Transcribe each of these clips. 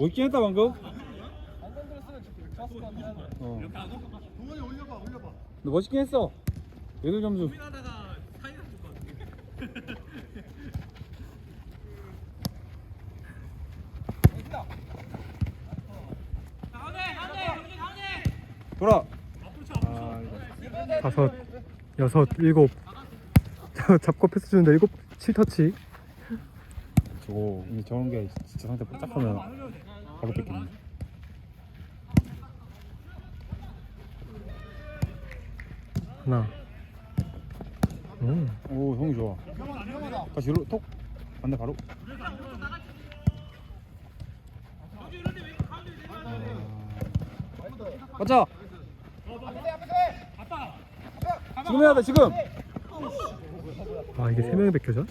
멋있긴 했다 방금. 어. 동원이 올려봐 올려봐 너 멋있긴 했어. 여덟 점수. 돌아. 아, 이거. 다섯, 여섯, 일곱. 저 잡고 패스 주는데 일곱, 칠 터치. 저거 이제 저런 게 진짜 상태 뽀짝하면 바로 뺏기네. 하나. 음. 오 형이 좋아. 다시 뒤로 톡. 반대 바로. 아. 가자. 지금 해야 돼 지금. 아 이게 세 명이 베껴져?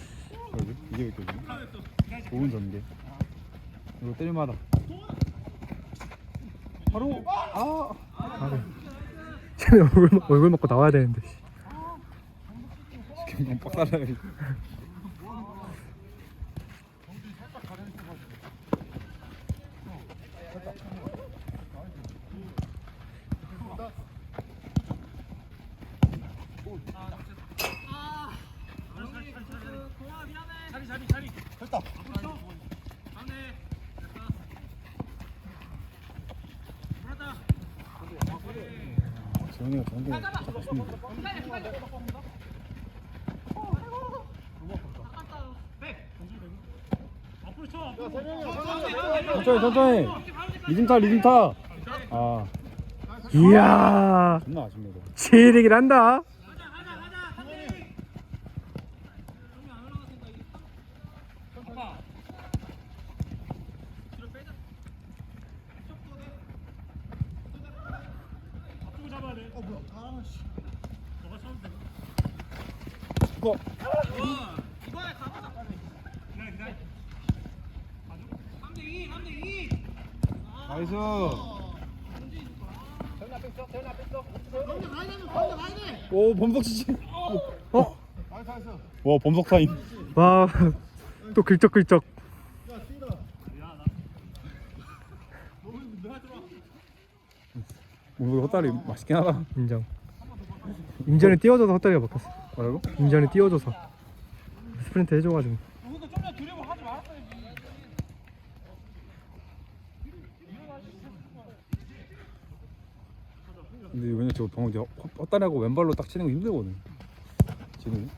여기 이게 왜 이렇게 좋은 전개. 이거 때릴마다. 바로 아. 아, 네. 쟤네 얼굴 먹- 얼굴 먹고 나와야 되는데. 씨. 금방 빡살아야 재현이가 전개 딱 맛있는데. 천천히 천천히 리듬 타 리듬 타. 아 이야, 존나 아쉽네 이거. 지리긴 한다. 이거 나이스. 오 범석 씨. 어? 와 범석 타임. 와, 또 긁적긁적. 오늘 헛다리 맛있긴 하다. 인정. 인전에 띄워줘서 헛다리가 먹혔어. 뭐라고? 인전에 띄워줘서. 스프린트 해줘가지고. 근데 왜냐 저 헛- 헛다리하고 왼발로 딱 치는 거 힘들거든. 지금.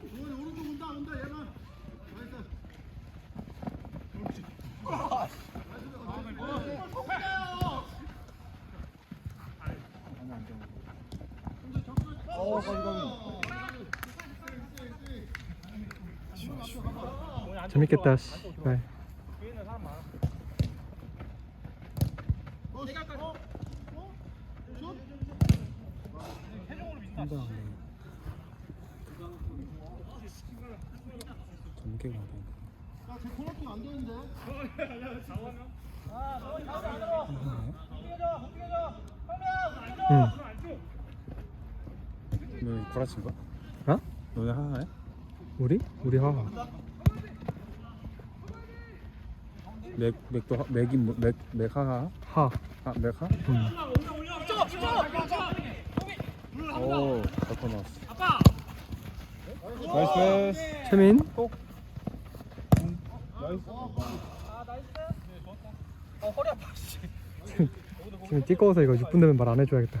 동원이 오른쪽 온다 온다 얘만 나이스 어 가지가지. 재밌겠다. 씨. 네. 너 구라친 거야? 어? 너네 하나해? 우리? 우리 하하. 맥 맥도 하- 맥인 뭐- 맥 맥하하? 하. 아 맥하? 음. 오, 잡고 나왔어. 나이스 패스. 최민. 나이스. 지금 띠꺼워서 이거 6분 되면 말 안 해줘야겠다.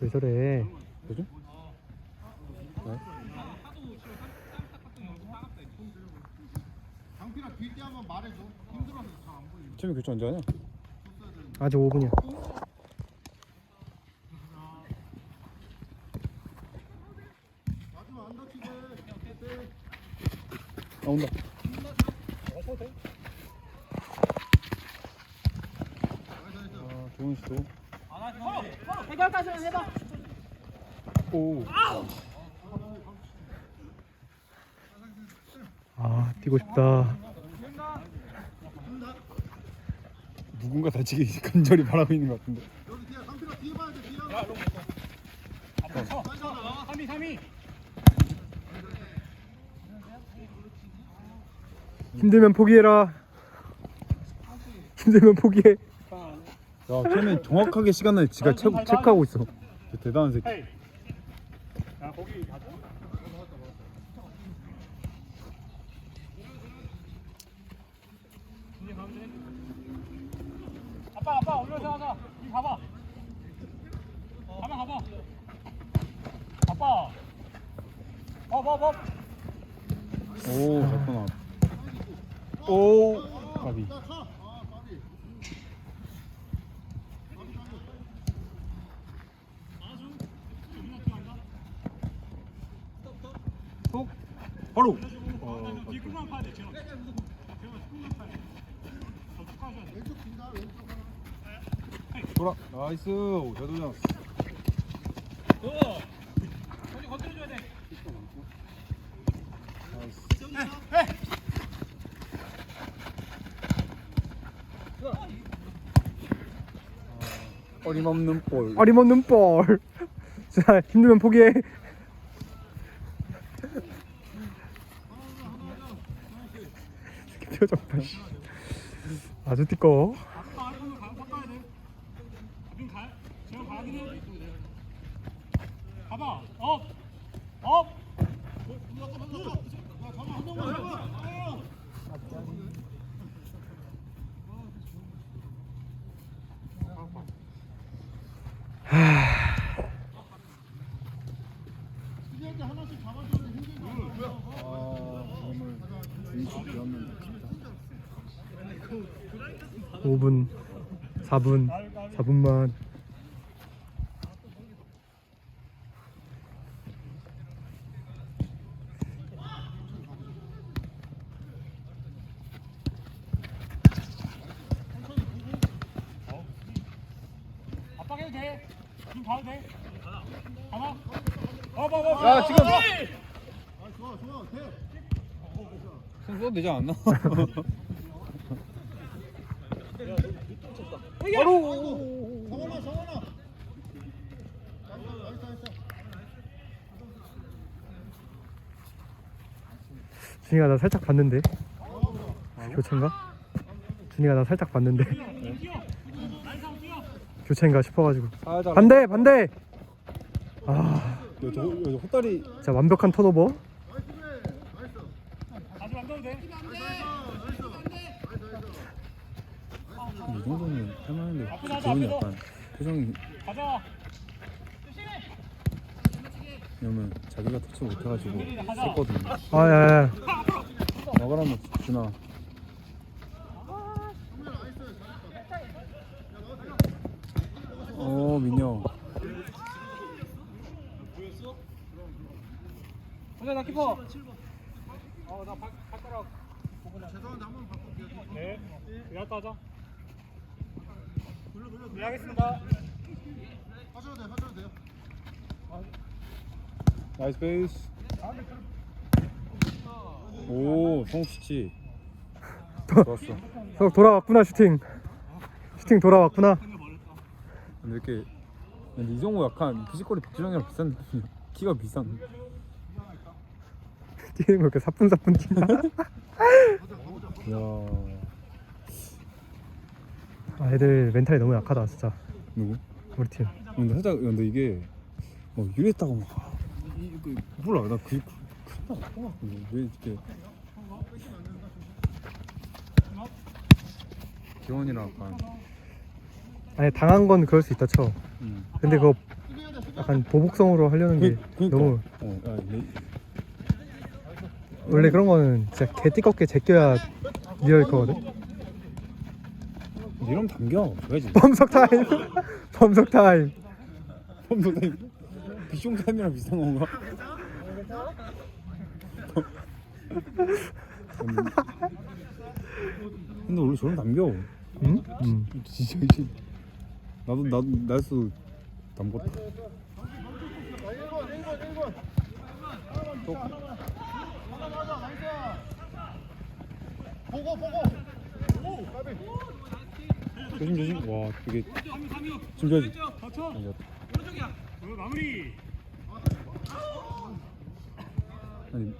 왜 저래 그죠? 네. 장필아 길게 한번 말해줘. 힘들어서 잘안 보이네. 채민 교체 언제 하냐? 아직 5분이야 마지막 안 다치게. 네. 아 온다. 아 좋은 시도. 오. 아 뛰고 싶다 누군가 다치기 간절히 바라고 있는 것 같은데. 힘들면 포기해라 힘들면 포기해 야 채민 정확하게 시간을 지가 체, 체크하고 있어. 저 대단한 새끼. 아빠 아빠 올려서 하자. 이 봐봐 가만 가봐 아빠 업업업 오 됐구나. 오. 가비. 자, 가. 아, 빨리. 톡. 바로. 하나. 돌아. 나이스. 돼 어림없는 볼. 어림없는 볼 자, 힘들면 포기해 표정 봐 아주 아빠 알고는 가 바꿔야 돼 지금 가 지금 가긴 해 봐봐 업업 이제 하나씩 잡아주면 힘들다. 아, 오늘 중식 비었는데 진짜. 5분 4분 4분만 아빠 해도 돼 지금 야. 아. 손 써도 되지 않나? 정원아, 정원아. 나이스. 준이가 나 살짝 봤는데 교체인가? 준이가 나 살짝 봤는데 교체인가 싶어가지고 살짝. 반대 반대 아 야, 저, 야, 저 헛다리. 진짜 완벽한 턴오버 아직 안 가도 돼 이 정도면 할만한데 앞으로 하자, 기분이. 약간 표정이 가자 왜냐면 자기가 터치 못해가지고 썼거든요. 아야야 막으라면 주나. 오 민영. 혼자 나 키퍼 어나 발가락 죄송한데 한번 바꿀게요. 네 일어났다 하자 네 하겠습니다 하셔도 돼, 하셔도 돼요. 나이스 베이스. 오 성수치. 좋았어. 서 돌아왔구나 슈팅 슈팅 돌아왔구나 근데 이렇게 근데 이정우 약간 피지컬이 박주영이랑 비슷한 느낌이야. 키가 비슷한. 뛰는 거 이렇게 사뿐사뿐 뛴다 야 아 애들 멘탈이 너무 약하다 진짜 누구? 우리 팀 근데 살짝 근데 이게 뭐 이랬다고 막 아, 이거 몰라 나 그게 큰일 났고 왜 이렇게 기원이랑 약간 아니 당한 건 그럴 수 있다 쳐. 응. 근데 그거 약간 보복성으로 하려는 게 그, 그니까 너무 어, 야, 내, 원래 그런 거는 진짜 개 띠껍게 제껴야 리얼 거거든. 이러면 담겨 줘야지 범석 타임. 범석 타임. 범석 타임 비숑 타임이랑 비슷한 건가? 근데 원래 저런 담겨 응? 응. 진짜 씨. 나도 나도 나도 담궜다 자 1번 1번 1번 하나 맞아 나이스 보고 보고 오 까비 조심 조심 와 되게. 마무리 아니